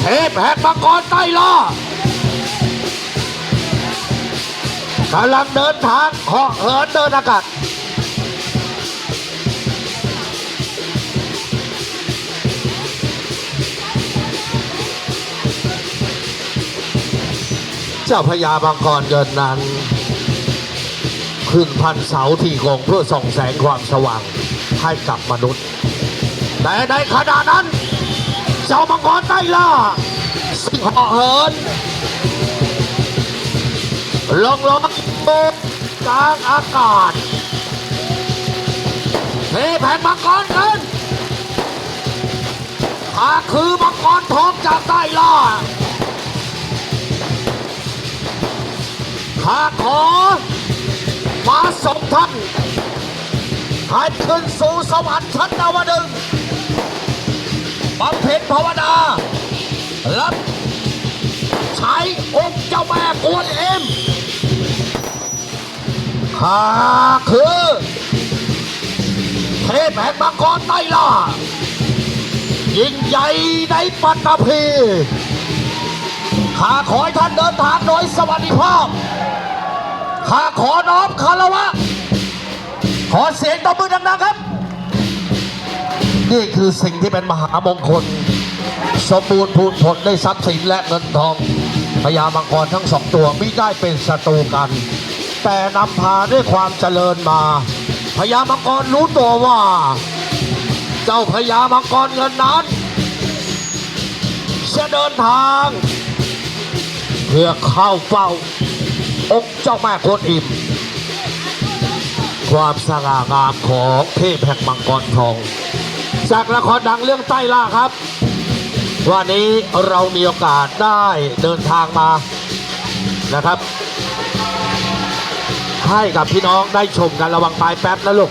เทพแห่งมังกรใต้ล่ากำลังเดินทางเหาะเหินเดินอากาศเจ้าพญามังกรเงินนั้นขึ้นพันเสาที่กงเพื่อส่องแสงความสว่างให้กับมนุษย์ แต่ในขณะนั้นเจ้ามังก ล่าซึ่งหาะเหินลองลองกลางอากาศเทแผ่นมังกรเงินข้าคือมังกรทองจากใต้ล่าข้าขอมาส่งท่านให้ขึ้นสู่สวรรค์ชั้นดาวดึงส์ บำเพ็ญภาวนารับใช้องค์เจ้าแม่กวนเอ็มข้าคือ เทพแห่งมังกรไตล่ายิ่งใหญ่ในปัตตภีข้าขอให้ท่านเดินทางโดยสวัสดิภาพ ข้าขอน้อมคารวะ ขอเสียงตบมือดังๆครับ นี่คือสิ่งที่เป็นมหามงคล สมบูรณ์พูนผลได้ทรัพย์สินและเงินทองพญามังกรทั้งสองตัวไม่ได้เป็นศัตรูกัน แต่นำพาด้วยความเจริญมาพญามังกรรู้ตัวว่า เจ้าพญามังกรเงินนั้นจะเดินทาง เพื่อเข้าเฝ้าองค์เจ้าแม่กวนอิมความสง่างามของเทพแห่งมังกรทอง จากละครดังเรื่องใต้ล่าครับ วันนี้เรามีโอกาสได้เดินทางมานะครับ ให้กับพี่น้องได้ชมกันระวังปลายแป๊บนะลูก